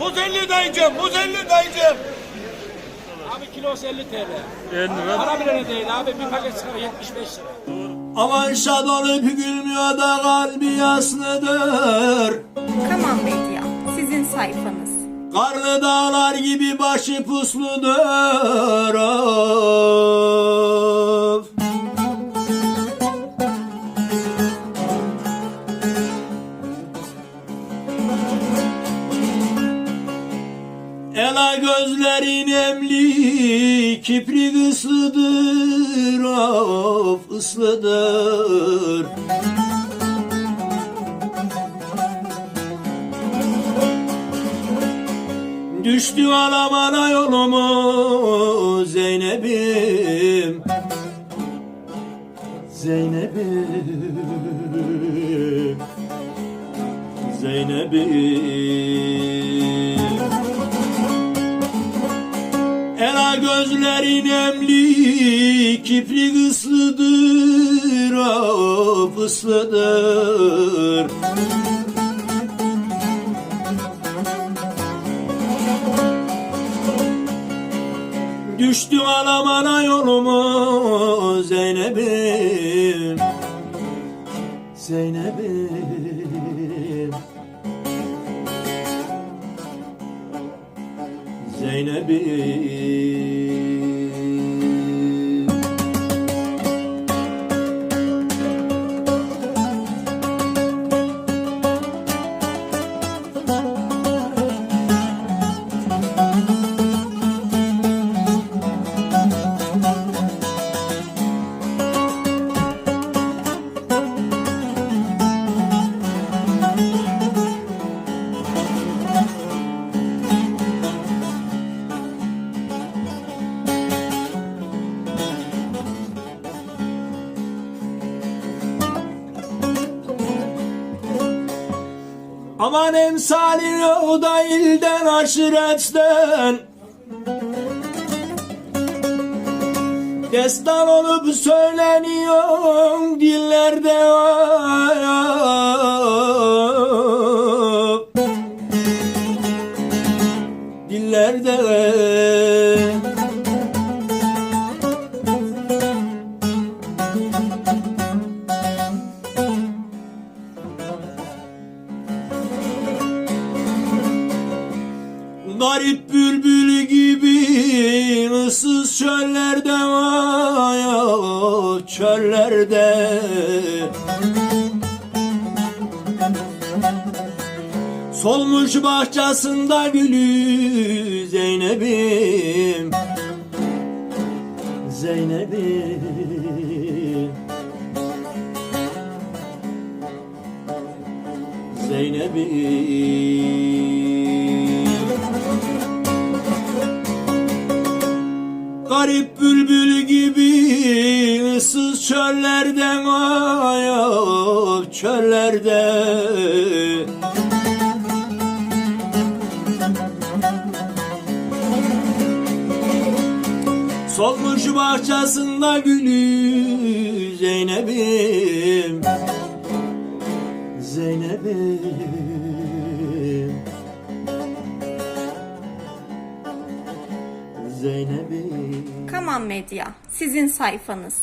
Muz 50 dayıcım, muz 50 dayıcım. Abi kilosu 50 TL. 50 lira. Para bile değil abi. Bir paket sigara 75 lira. Aman şad olup gülmüyor da kalbi yaslıdır. Kaman Medya, sizin sayfanız. Karlı dağlar gibi başı pusludur. Of. Ela gözlerin emli, kiprik ıslıdır, of ıslıdır. Düştü alamana yolumu Zeynep'im. Zeynep'im. Zeynep'im Ela gözlerin emli Kiprik ıslıdır Of ıslıdır Düştüm alamana yolumu Zeynep'im Zeynep'im. Zeynep'im Aman emsalin o da ilden aşiretten. Destan olup söyleniyor dillerde Dillerde Garip bülbül gibi ıssız çöllerde vay ah, çöllerde. Solmuş bahçesinde gülü Zeynep'im Zeynep'im. Zeynep'im Garip bülbül gibi ıssız çöllerden ay ah, çöllerde Solmuş bahçesinde gülü Zeynep'im. Zeynep'im. Zeynep'im Kaman Medya, sizin sayfanız.